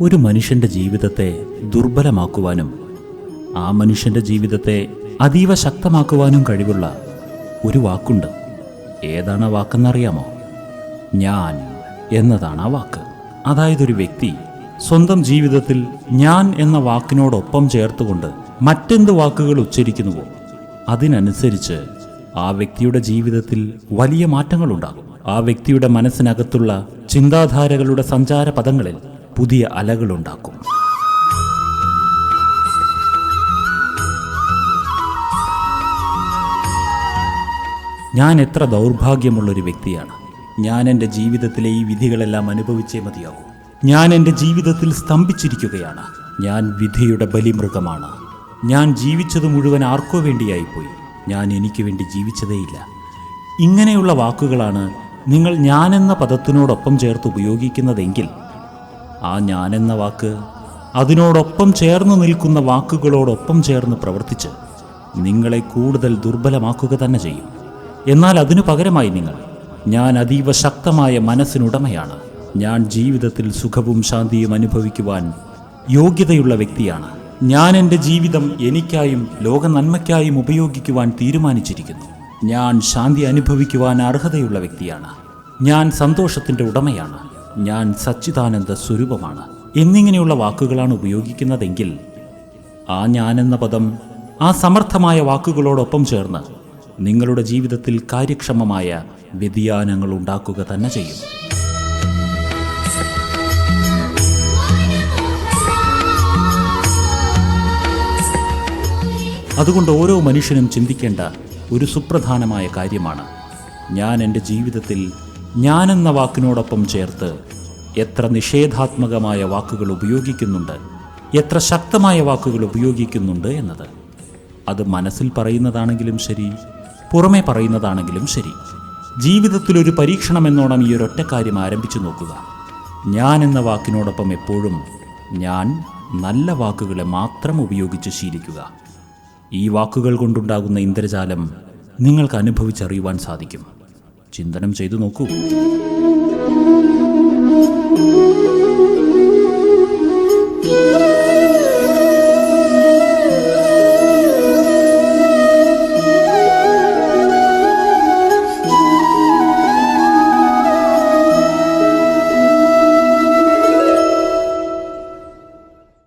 ഒരു മനുഷ്യന്റെ ജീവിതത്തെ ദുർബലമാക്കുവാനും ആ മനുഷ്യന്റെ ജീവിതത്തെ അതീവ ശക്തമാക്കുവാനും കഴിവുള്ള ഒരു വാക്കുണ്ട്. ഏതാണ് ആ വാക്കെന്നറിയാമോ? ഞാൻ എന്നതാണ് ആ വാക്ക്. അതായത് ഒരു വ്യക്തി സ്വന്തം ജീവിതത്തിൽ ഞാൻ എന്ന വാക്കിനോടൊപ്പം ചേർത്തുകൊണ്ട് മറ്റെന്ത് വാക്കുകൾ ഉച്ചരിക്കുന്നുവോ അതിനനുസരിച്ച് ആ വ്യക്തിയുടെ ജീവിതത്തിൽ വലിയ മാറ്റങ്ങളുണ്ടാകും. ആ വ്യക്തിയുടെ മനസ്സിനകത്തുള്ള ചിന്താധാരകളുടെ സഞ്ചാര പദങ്ങളിൽ പുതിയ അലകളുണ്ടാക്കും. ഞാൻ എത്ര ദൗർഭാഗ്യമുള്ളൊരു വ്യക്തിയാണ്. ഞാൻ എന്റെ ജീവിതത്തിലെ ഈ വിധികളെല്ലാം അനുഭവിച്ചേ മതിയാകൂ ഞാൻ എന്റെ ജീവിതത്തിൽ സ്തംഭിച്ചിരിക്കുകയാണ്. ഞാൻ വിധിയുടെ ബലിമൃഗമാണ്. ഞാൻ ജീവിച്ചത് മുഴുവൻ ആർക്കോ വേണ്ടിയായിപ്പോയി. ഞാൻ എനിക്ക് വേണ്ടി ജീവിച്ചതേയില്ല. ഇങ്ങനെയുള്ള വാക്കുകളാണ് നിങ്ങൾ ഞാനെന്ന പദത്തിനോടൊപ്പം ചേർത്ത് ഉപയോഗിക്കുന്നതെങ്കിൽ ആ ഞാനെന്ന വാക്ക് അതിനോടൊപ്പം ചേർന്ന് നിൽക്കുന്ന വാക്കുകളോടൊപ്പം ചേർന്ന് പ്രവർത്തിച്ച് നിങ്ങളെ കൂടുതൽ ദുർബലമാക്കുക തന്നെ ചെയ്യും. എന്നാൽ അതിനു പകരമായി നിങ്ങൾ ഞാൻ അതീവ ശക്തമായ മനസ്സിനുടമയാണ്. ഞാൻ ജീവിതത്തിൽ സുഖവും ശാന്തിയും അനുഭവിക്കുവാൻ യോഗ്യതയുള്ള വ്യക്തിയാണ്. ഞാൻ എന്റെ ജീവിതം എനിക്കായും ലോക നന്മയ്ക്കായും ഉപയോഗിക്കുവാൻ തീരുമാനിച്ചിരിക്കുന്നു. ഞാൻ ശാന്തി അനുഭവിക്കുവാൻ അർഹതയുള്ള വ്യക്തിയാണ്. ഞാൻ സന്തോഷത്തിന്റെ ഉടമയാണ്. ഞാൻ സച്ചിദാനന്ദ സ്വരൂപമാണ്. എന്നിങ്ങനെയുള്ള വാക്കുകളാണ് ഉപയോഗിക്കുന്നതെങ്കിൽ ആ ഞാനെന്ന പദം ആ സമർത്ഥമായ വാക്കുകളോടൊപ്പം ചേർന്ന് നിങ്ങളുടെ ജീവിതത്തിൽ കാര്യക്ഷമമായ വ്യതിയാനങ്ങൾ ഉണ്ടാക്കുക തന്നെ ചെയ്യും. അതുകൊണ്ട് ഓരോ മനുഷ്യനും ചിന്തിക്കേണ്ട ഒരു സുപ്രധാനമായ കാര്യമാണ്. ഞാൻ എന്റെ ജീവിതത്തിൽ ഞാനെന്ന വാക്കിനോടൊപ്പം ചേർത്ത് എത്ര നിഷേധാത്മകമായ വാക്കുകൾ ഉപയോഗിക്കുന്നുണ്ട് എത്ര ശക്തമായ വാക്കുകൾ ഉപയോഗിക്കുന്നുണ്ട് എന്നത് അത് മനസ്സിൽ പറയുന്നതാണെങ്കിലും ശരി പുറമേ പറയുന്നതാണെങ്കിലും ശരി. ജീവിതത്തിലൊരു പരീക്ഷണം എന്നോണം ഈ ഒരൊറ്റ കാര്യം ആരംഭിച്ചു നോക്കുക. ഞാൻ എന്ന വാക്കിനോടൊപ്പം എപ്പോഴും ഞാൻ നല്ല വാക്കുകളെ മാത്രം ഉപയോഗിച്ച് ശീലിക്കുക. ഈ വാക്കുകൾ കൊണ്ടുണ്ടാകുന്ന ഇന്ദ്രജാലം നിങ്ങൾക്ക് അനുഭവിച്ചറിയുവാൻ സാധിക്കും. ചിന്തനം ചെയ്തു നോക്കൂ.